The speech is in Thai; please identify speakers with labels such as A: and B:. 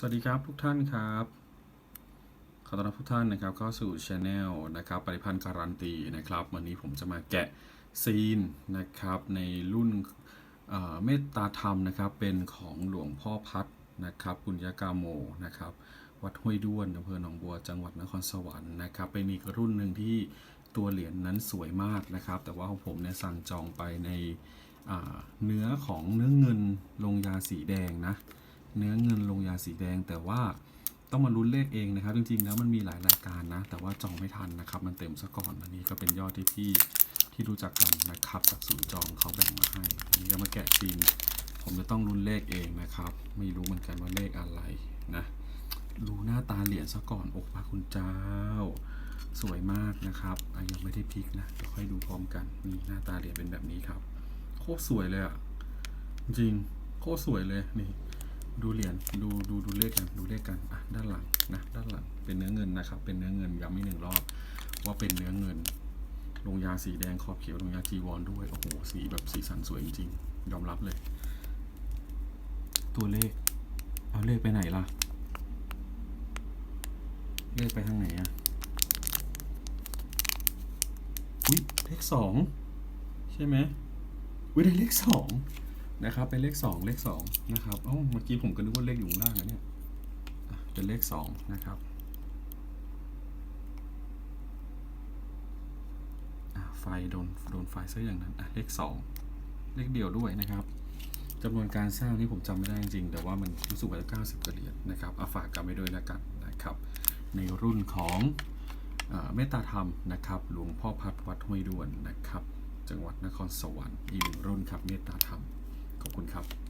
A: สวัสดีครับทุกท่านครับ ขอต้อนรับทุกท่านนะครับเข้าสู่ช anel นะครับปริพันธ์การันตีนะครับ วันนี้ผมจะมาแกะซีนนะครับในรุ่นเมตตาธรรมนะครับเป็นของหลวงพ่อพัดนะครับปุญญากาโมนะครับวัดห้วยด้วนอำเภอหนองบัวจังหวัดนครสวรรค์นะครับเป็นอีกรุ่นหนึ่งที่ตัวเหรียญนั้นสวยมากนะครับ แต่ว่าของผมเนี่ยสั่งจองไปในเนื้อของเนื้อเงินลงยาสีแดงนะเนื้อเงินลง สีแดง แต่ว่าต้องมาลุ้นเลขเองนะครับ จริงๆแล้วมันมีหลายรายการนะ แต่ว่าจองไม่ทันนะครับ มันเต็มซะก่อนอันนี้ก็เป็นยอดที่พี่ที่รู้จักกันนะครับ จากศูนย์จองเขาแบ่งมาให้อันนี้ก็มาแกะซีนผมจะต้องลุ้นเลขเองนะครับ ไม่รู้เหมือนกันว่าเลขอะไรนะดูหน้าตาเหรียญซะก่อนโอ้พระคุณเจ้า สวยมากนะครับยังไม่ได้พลิกนะเดี๋ยวค่อยดูพร้อมกันนี่หน้าตาเหรียญเป็นแบบนี้ครับ โคตรสวยเลยอะจริงโคตรสวยเลยนี่ ดูเหรียญดูดูดูเลขกันดูเลขกันอะด้านหลังนะด้านหลังเป็นเนื้อเงินนะครับ เป็นเนื้อเงินย้ำอีกหนึ่งรอบว่าเป็นเนื้อเงินลงยาสีแดงขอบเขียวลงยาจีวรด้วยโอ้โหสีแบบสีสันสวยจริงๆยอมรับเลย ตัวเลข เอาเลขไปไหนล่ะ เลขไปทางไหนอะอุ้ยเลขสองใช่ไหมอุ้ยได้เลขสอง นะครับ เป็นเลขสองเลขสองนะครับเอ้าเมื่อกี้ผมก็นึกว่าเลขอยู่ข้างล่างนะเนี่ยเป็นเลขสองนะครับไฟโดนโดนไฟซะอย่างนั้นเลขสองเลขเดียวด้วยนะครับจำนวนการสร้างนี่ผมจำไม่ได้จริง แต่ว่ามันรู้สึกว่าจะ90กว่าเหรียญนะครับเอาฝากกันไปด้วยแล้วกันนะครับ ในรุ่นของเมตตาธรรมนะครับหลวงพ่อพัดวัดห้วยด้วนนะครับ จังหวัดนครสวรรค์อีกหนึ่งรุ่นครับเมตตาธรรม ขอบคุณครับ